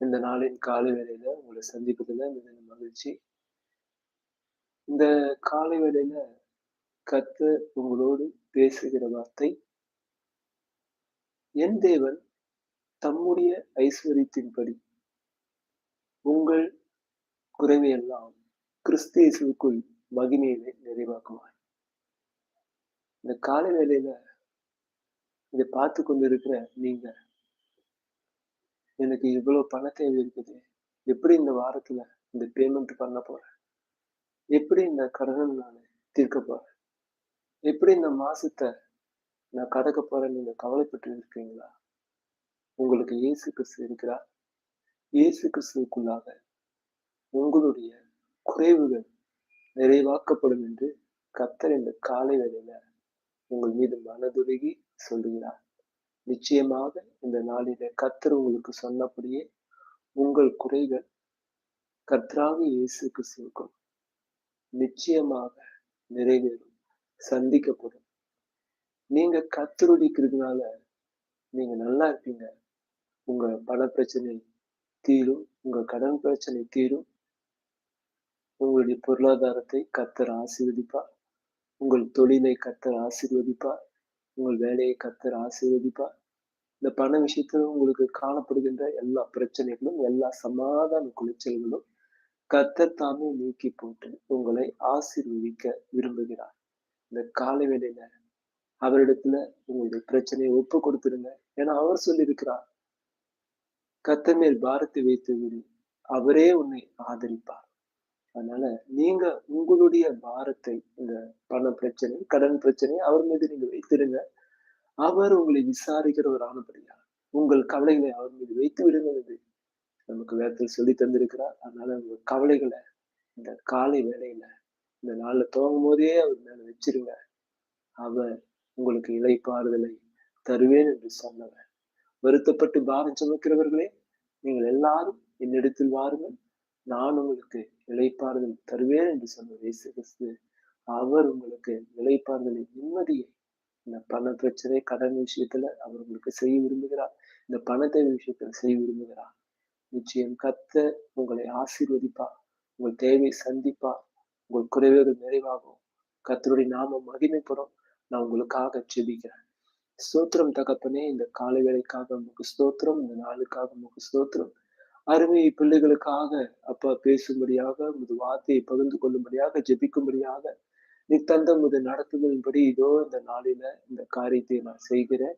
இந்த நாளின் காலை வேளையில உங்களை சந்திப்பதுல மிகுந்த மகிழ்ச்சி. இந்த காலை வேளையில கத்து உங்களோடு பேசுகிற வார்த்தை என் தேவன் தம்முடைய ஐஸ்வர்யத்தின்படி உங்கள் குறைவையெல்லாம் கிறிஸ்து இயேசுவுக்குள் நிறைவாக்குவார். இந்த காலை வேளையில இதை பார்த்து கொண்டிருக்கிற நீங்க எனக்கு இவ்வளவு பண தேவை இருக்குது. எப்படி இந்த வாரத்துல இந்த பேமெண்ட் பண்ண போறேன்? எப்படி இந்த கடனை நான் தீர்க்க போறேன்? எப்படி இந்த மாசத்தை நான் கடக்க போறேன்னு நீங்க கவலைப்பட்டு இருக்கீங்களா உங்களுக்கு இயேசு கிறிஸ்து இருக்கிறார். இயேசு கிறிஸ்துவுக்குள்ளாக உங்களுடைய குறைவுகள் நிறைவாக்கப்படும் என்று கத்தர் இந்த காலை வேளையில உங்கள் மீது மனதுருகி சொல்லுகிறார். நிச்சயமாக இந்த நாளில கத்தர் உங்களுக்கு சொன்னபடியே உங்கள் குறைகள் கர்த்தராக இயேசுக்கு சேர்க்கும் நிச்சயமாக நிறைவேறும் சந்திக்கப்படும். நீங்க கத்துருடிக்கிறதுனால நீங்க நல்லா இருப்பீங்க. உங்க பண பிரச்சனை தீரும் உங்க கடன் பிரச்சனை தீரும். உங்களுடைய பொருளாதாரத்தை கத்தர் ஆசீர்வதிப்பார். உங்கள் தொழிலை கத்தர் ஆசீர்வதிப்பார். உங்கள் வேலையை கத்தர் ஆசீர்வதிப்பார். இந்த பண விஷயத்துல உங்களுக்கு காணப்படுகின்ற எல்லா பிரச்சனைகளும் எல்லா சமாதான குளிச்சல்களும் கத்தர் தாமே நீக்கி போட்டு உங்களை ஆசீர்வதிக்க விரும்புகிறார். இந்த காலை வேலையில அவரிடத்துல உங்களுடைய பிரச்சனையை ஒப்பு கொடுத்துருங்க. ஏன்னா அவர் சொல்லியிருக்கிறார் கத்த மேல் பாரத்தை வைத்து விடு அவரே உன்னை ஆதரிப்பார். அதனால நீங்க உங்களுடைய பாரத்தை இந்த பண பிரச்சனை கடன் பிரச்சனை அவர் மீது நீங்க வைத்திருங்க. அவர் உங்களை விசாரிக்கிறவர் ஆனபடியா உங்கள் கவலைகளை அவர் மீது வைத்து விடுங்கள் என்று நமக்கு வேதத்தில் சொல்லி தந்திருக்கிறார். அதனால உங்க கவலைகளை இந்த காலை வேலையில இந்த நாள்ல துவங்கும் போதே அவர் மேல வச்சிருங்க. அவர் உங்களுக்கு இலைப்பாறுதலை தருவேன் என்று சொன்னவர். வருத்தப்பட்டு பாரம் சுமக்கிறவர்களே நீங்கள் எல்லாரும் என்னிடத்தில் வாருங்கள். நான் உங்களுக்கு இலைப்பாறுதல் தருவேன் என்று சொன்ன இயேசு கிறிஸ்து அவர் உங்களுக்கு இலைப்பாறுதலை நிம்மதியை இந்த பண பிரச்சனை கடன் விஷயத்துல அவர் உங்களுக்கு செய்ய விரும்புகிறார். இந்த பணத்தை விஷயத்துல செய்ய விரும்புகிறார். நிச்சயம் கத்த உங்களை ஆசீர்வதிப்பார். உங்கள் தேவை சந்திப்பார். உங்கள் குறைவுகள் நிறைவாகும். கத்தருடைய நாம மகிமைப்படும். நான் உங்களுக்காக செபிக்கிறேன் ஸ்தோத்திரம் தகப்பனே இந்த காலை வேலைக்காக உமக்கு ஸ்தோத்திரம் இந்த நாளுக்காக உமக்கு ஸ்தோத்திரம். அருமை பிள்ளைகளுக்காக அப்பா பேசும்படியாக உமது வார்த்தையை பகிர்ந்து கொள்ளும்படியாக ஜெபிக்கும்படியாக நீ தந்த உமது நடத்துதலின்படி இதோ இந்த நாளில இந்த காரியத்தை நான் செய்கிறேன்.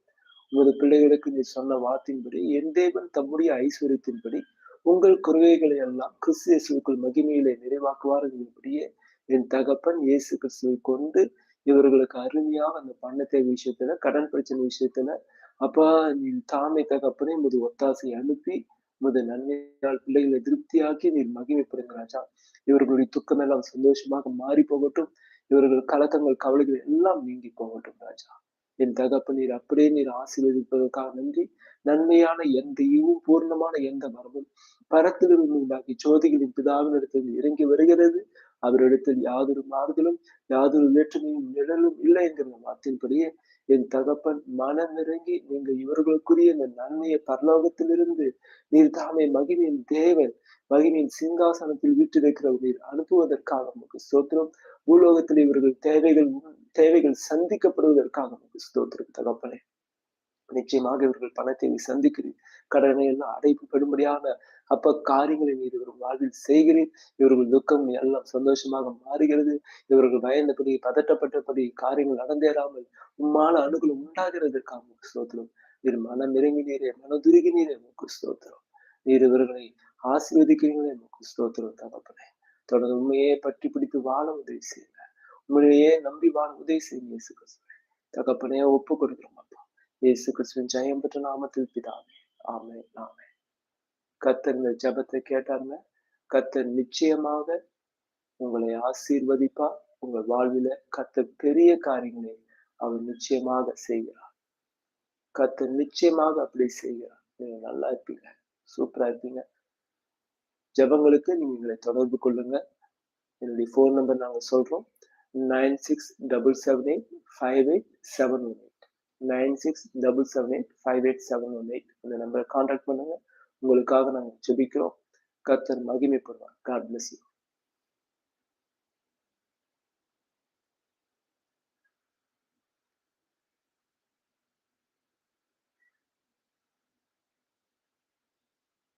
உமது பிள்ளைகளுக்கு நீ சொன்ன வார்த்தையின்படி என் தேவன் தம்முடைய ஐஸ்வர்யத்தின்படி உங்கள் குறைவைகளை எல்லாம் கிறிஸ்து மகிமையிலே நிறைவாக்குவார் என்படியே என் தகப்பன் இயேசு கிறிஸ்துவை கொண்டு இவர்களுக்கு அருமையாக அந்த பணத்தை விஷயத்துல கடன் பிரச்சனை விஷயத்துல அப்பா நீ தாமை தகப்பனே முது ஒத்தாசை அனுப்பி முது நன்மையால் பிள்ளைகளை திருப்தியாக்கி நீர் மகிமைப்படுங்க ராஜா. இவர்களுடைய துக்கம் எல்லாம் சந்தோஷமாக மாறி போகட்டும். இவர்கள் கலக்கங்கள் கவலைகள் எல்லாம் நீங்கி போகட்டும் ராஜா. என் தகப்ப நீர் அப்படியே நீர் ஆசீர்வதிப்பதற்காக நன்றி. நன்மையான எந்த ஈவும் பூர்ணமான எந்த மரமும் பரத்திலிருந்து உண்டாக்கி ஜோதிகளின் பிதாவினிடத்தில் இறங்கி வருகிறது. அவரிடத்தில் யாதொரு மாறுதலும் யாதொரு வேற்றுமையும் நிழலும் இல்லை என்கிற வார்த்தையின்படியே என் தகப்பன் மனம் இறங்கி நீங்கள் இவர்களுக்குரிய இந்த நன்மையை பரலோகத்திலிருந்து நீர் தாமே மகிமையின் தேவன் மகிமையின் சிங்காசனத்தில் வீட்டிருக்கிற நீர் அனுப்புவதற்காக நமக்கு ஸ்தோத்திரம். பூலோகத்தில் இவர்கள் தேவைகள் தேவைகள் சந்திக்கப்படுவதற்காக ஸ்தோத்திரம் தகப்பனே. நிச்சயமாக இவர்கள் பணத்தை சந்திக்கிறேன் கடனை எல்லாம் அடைப்புப்படும்படியான அப்ப காரியங்களை நீர் இவர்கள் வாழ்வில் செய்கிறேன் இவர்கள் துக்கம் எல்லாம் சந்தோஷமாக மாறுகிறது. இவர்கள் பயந்தபடி பதட்டப்பட்டபடி காரியங்கள் நடந்தேறாமல் உம்மால அணுகுலம் உண்டாகிறதற்காக ஸ்தோத்திரம். நீர் மனம் இறங்கினீரே மனதுருகினீரே முக்கு ஸ்தோத்திரம். நீர் இவர்களை ஆசீர்வதிக்கிறீங்களே முக்கு ஸ்தோத்திரம் தகப்பனே. தொடர்ந்து உண்மையே பற்றி பிடித்து வாழ உதவி செய்யுங்க. உண்மையிலேயே நம்பி வாழ உதவி செய்யுங்க இயேசு கிறிஸ்துவே. தகப்பனையே ஒப்பு கொடுக்குறோம் அப்பா. இயேசு கிறிஸ்துவின் ஜெயம் பெற்ற நாமத்தில் பிதாவே. ஆமே ஆமே கத்தர் இந்த ஜபத்தை கேட்டாருங்க. கத்தர் நிச்சயமாக உங்களை ஆசீர்வதிப்பா. உங்கள் வாழ்வில கத்தர் பெரிய காரியங்களை அவர் நிச்சயமாக செய்கிறார். கத்தர் நிச்சயமாக அப்படி செய்கிறார். நீங்க நல்லா இருப்பீங்க. சூப்பரா இருப்பீங்க. ஜபங்களுக்கு நீங்க எங்களை தொடர்பு கொள்ளுங்க. என்னுடைய ஃபோன் நம்பர் நாங்கள் சொல்றோம். Nine six double seven eight five eight seven one eight nine six double seven eight five eight seven one eight இந்த நம்பரை கான்டாக்ட் பண்ணுங்க. உங்களுக்காக நாங்கள் ஜெபிக்கிறோம். கர்த்தர் மகிமைப்படுவார். God bless you